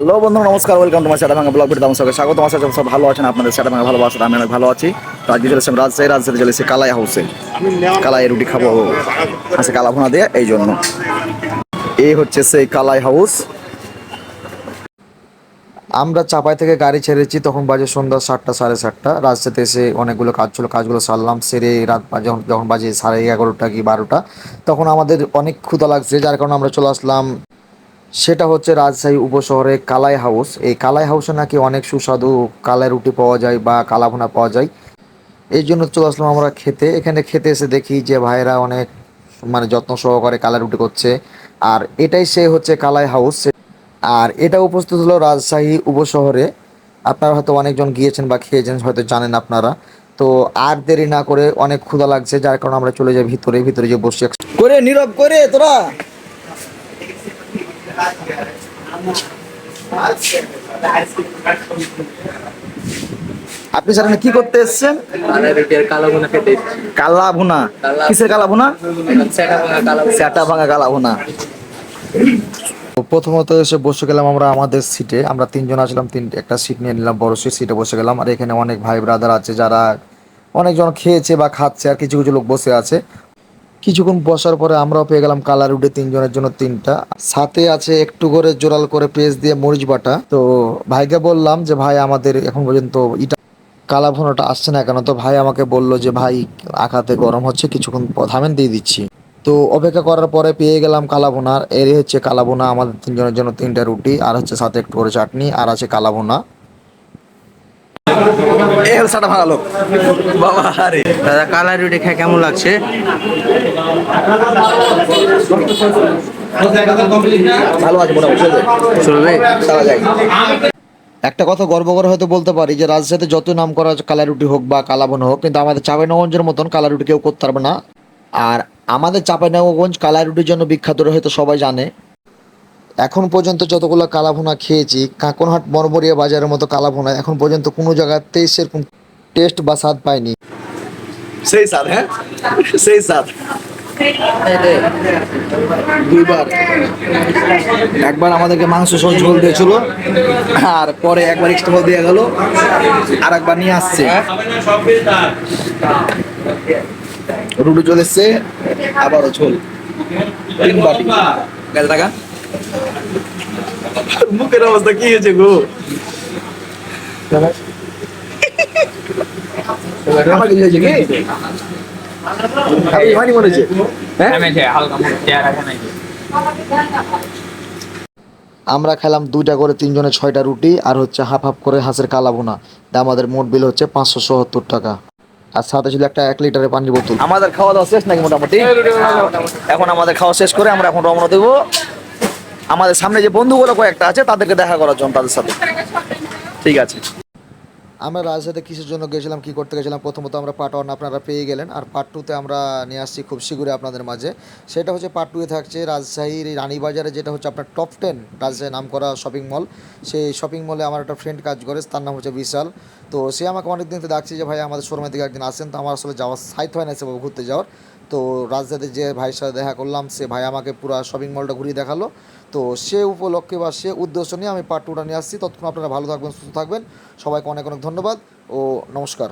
Hello বন্ধু, নমস্কার welcome তোমার সেটা ভাঙা ব্লগ ভিডিও তোমার স্বাগত। তোমার সাথে সব ভালো আছেন, আপনাদের সেটা ভাঙা ভালোবাসা, আমি অনেক ভালো আছি। তো আজকে চলেছি আমি রাজশাহী রাজশাহী চলেছি কালাই হাউসে কালাই রুটি খাব। আছে কালা ভুনা দিয়ে, এই জন্য। এই হচ্ছে সেই কালাই হাউস আমরা চাপাই থেকে গাড়ি ছেড়েছি, তখন বাজে সন্ধ্যা সাতটা, সাড়ে সাতটা। রাজশাহীতে এসে অনেকগুলো কাজ ছিল, কাজগুলো সারলাম, সেরে রাত যখন- যখন বাজে সাড়ে এগারোটা কি বারোটা, তখন আমাদের অনেক ক্ষুধা লাগছে, যার কারণে আমরা চলে আসলাম সেটা হচ্ছে রাজশাহী উপশহরে কালাই হাউস। এই কালাই হাউসে নাকি অনেক সুস্বাদু কালাই রুটি পাওয়া যায় বা কালা ভুনা পাওয়া যায়। এই জন্য চলে আসলাম আমরা খেতে। এখানে খেতে এসে দেখি যে ভাইরা অনেক মানে যত্ন সহকারে কালাই রুটি করছে। আর এটাই সে হচ্ছে কালাই হাউস। আর এটা উপস্থিত হলো রাজশাহী উপশহরে। আপনারা হয়তো অনেকজন গিয়েছেন বা খেয়েছেন, হয়তো জানেন আপনারা। তো আর দেরি না করে অনেক ক্ষুধা লাগছে, যার কারণে আমরা চলে যাই ভিতরে। ভিতরে যে বসে করে নীরব, করে তোরা। আপনি স্যার এখানে কি করতে এসেছেন? কালা আর কালো ভুনা। কিসের কালা ভুনা? সেটা ভুনা। স্যাটা ভাঙা কালা ভুনা। প্রথমত এসে বসে গেলাম আমরা আমাদের সিটে আমরা তিনজন আসলাম তিন একটা সিট নিয়ে নিলাম বড় সিট সিটে বসে গেলাম। আর এখানে অনেক ভাই ব্রাদার আছে যারা অনেকজন খেয়েছে বা খাচ্ছে আর কিছু কিছু লোক বসে আছে। কিছুক্ষণ বসার পরে আমরাও পেয়ে গেলাম কালার উঠে তিনজনের জন্য তিনটা। সাথে আছে একটু করে জোরাল করে পেঁয়াজ দিয়ে মরিচ বাটা। তো ভাইকে বললাম যে, ভাই, আমাদের এখন পর্যন্ত ইটা কালা ভুনাটা আসছে না কেন? তো ভাই আমাকে বলল যে, ভাই, আখাতে গরম হচ্ছে, কিছুক্ষণ থামেন, দিয়ে দিচ্ছি। তো অপেক্ষা করার পরে পেয়ে গেলাম কালা ভুনার এর হচ্ছে কালা ভুনা, আমাদের তিনজনের জন্য তিনটা রুটি, আর হচ্ছে সাথে একটু করে চাটনি, আর আছে কালা ভুনা। এই সাটা ভাঙালো বাবা, আরে। দাদা কালা রুটি খেয়ে কেমন লাগছে? ভালো আছে মোটামুটি একটা কথা গর্ব করে হয়তো বলতে পারি যে রাজশাহীতে যত নাম করা কালা রুটি হোক বা কালাবন হোক কিন্তু আমাদের চাঁপাইনগঞ্জের মতন কালা রুটি কেউ করতে পারবে না। আর আমাদের চাঁপাইনগঞ্জ কালা রুটির জন্য বিখ্যাত হয়তো সবাই জানে। এখন পর্যন্ত যতগুলো কালাভুনা খেয়েছি কাকনহাট মরমরিয়া বাজারের মতো কালাভুনা এখন পর্যন্ত কোনো জায়গাতেই সেরকম টেস্ট বা স্বাদ পাইনি। সেই স্বাদ হ্যাঁ? সেই স্বাদ। দুইবার। একবার আমাদেরকে মাংস সহ ঝোল দিয়েছিল আর পরে একবার এক্সট্রা ঝোল দিয়ে গেল আর একবার নিয়ে আসছে। রুটি চলে এসছে আবারও ঝোল। তিন বাটি গেল টাকা মুখের অবস্থা কি হয়েছে গো? আমার কি হয়েছে কি? আপনি ইমানি মনে হচ্ছে। হ্যাঁ? আমরা খেলাম দুইটা করে তিনজনে ছয়টা রুটি আর হচ্ছে হাফ হাফ করে হাঁসের কালা ভুনা আমাদের মোট বিল হচ্ছে পাঁচশো সত্তর টাকা। আর সাথে ছিল একটা এক লিটারের পানির বোতল। আমাদের খাওয়া দাওয়া শেষ নাকি মোটামুটি। এখন আমাদের খাওয়া শেষ করে আমরা এখন রওনা দেবো। আমাদের সামনে যে বন্ধুগুলো কয়েকটা আছে তাদেরকে দেখা করার জন্য তাদের সাথে। ঠিক আছে। আমরা রাজশাহীতে কিসের জন্য গেছিলাম, কি করতে গেছিলাম? প্রথমত আমরা পার্ট ওয়ান আপনারা পেয়ে গেলেন, আর পার্ট টুতে আমরা নিয়ে আসছি খুব শীঘ্রই আপনাদের মাঝে। সেটা হচ্ছে পার্ট টুয়ে থাকছে রাজশাহীর রানীবাজারে যেটা হচ্ছে আপনার টপ টেন রাজশাহী নাম করা শপিং মল সেই শপিং মলে আমার একটা ফ্রেন্ড কাজ করে, তার নাম হচ্ছে বিশাল। তো সে আমাকে অনেকদিন থেকে ডাকছে যে, ভাই, আমাদের শোরুমের দিকে একদিন আসেন। তো আমার আসলে যাওয়ার সাইট হয় না সেভাবে ঘুরতে যাওয়ার। তো রাজদাদের যে ভাইয়ের সাথে দেখা করলাম, সে ভাই আমাকে পুরো শপিং মলটা ঘুরিয়ে দেখাল। তো সে উপলক্ষে বা সে উদ্দেশ্য নিয়ে আমি পার্ট টুটা নিয়ে আসছি। ততক্ষণ আপনারা ভালো থাকবেন, সুস্থ থাকবেন। সবাইকে অনেক অনেক ধন্যবাদ ও নমস্কার।